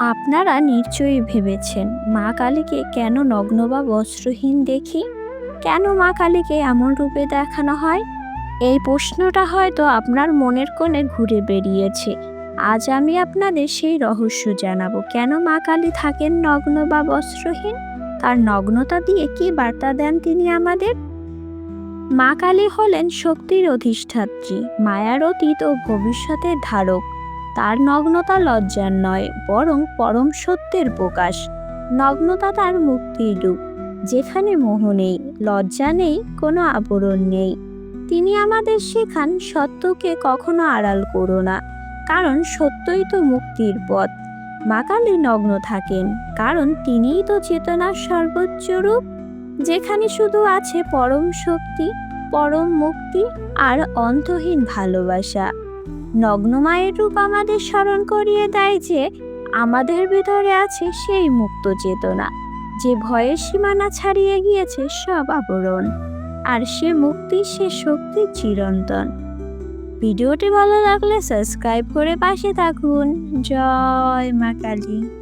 আপনারা নিশ্চয়ই ভেবেছেন মা কালীকে কেন নগ্ন বা বস্ত্রহীন দেখি? কেন মা কালীকে এমন রূপে দেখানো হয়? এই প্রশ্নটা হয়তো আপনার মনের কোণে ঘুরে বেরিয়েছে আজ আমি আপনাদের সেই রহস্য জানাব। কেন মা কালী থাকেন নগ্ন বা বস্ত্রহীন? তার নগ্নতা দিয়ে কি বার্তা দেন তিনি আমাদের? মা কালী হলেন শক্তির অধিষ্ঠাত্রী, মায়ার অতীত ও ভবিষ্যতের ধারক। তার নগ্নতা লজ্জার নয়, বরং পরম সত্যের প্রকাশ। নগ্নতা তার মুক্তির রূপ। যেখানে মোহ নেই, লজ্জা নেই, কোনো আবরণ নেই। তিনি আমাদের শেখান, সত্যকে কখনো আড়াল করো না। কারণ সত্যই তো মুক্তির পথ। মা কালী নগ্ন থাকেন, কারণ তিনিই তো চেতনার সর্বোচ্চ রূপ। যেখানে শুধু আছে পরম শক্তি, পরম মুক্তি, আর অন্তহীন ভালোবাসা। নগ্ন মায়ের রূপ আমাদের স্মরণ করিয়ে দেয় যে আমাদের ভেতরে আছে সেই মুক্ত চেতনা, যে ভয়ের সীমানা ছাড়িয়ে গিয়েছে সব আবরণ, আর সে মুক্তি, সে শক্তি চিরন্তন। ভিডিওটি ভালো লাগলে সাবস্ক্রাইব করে পাশে থাকুন। জয় মা কালী।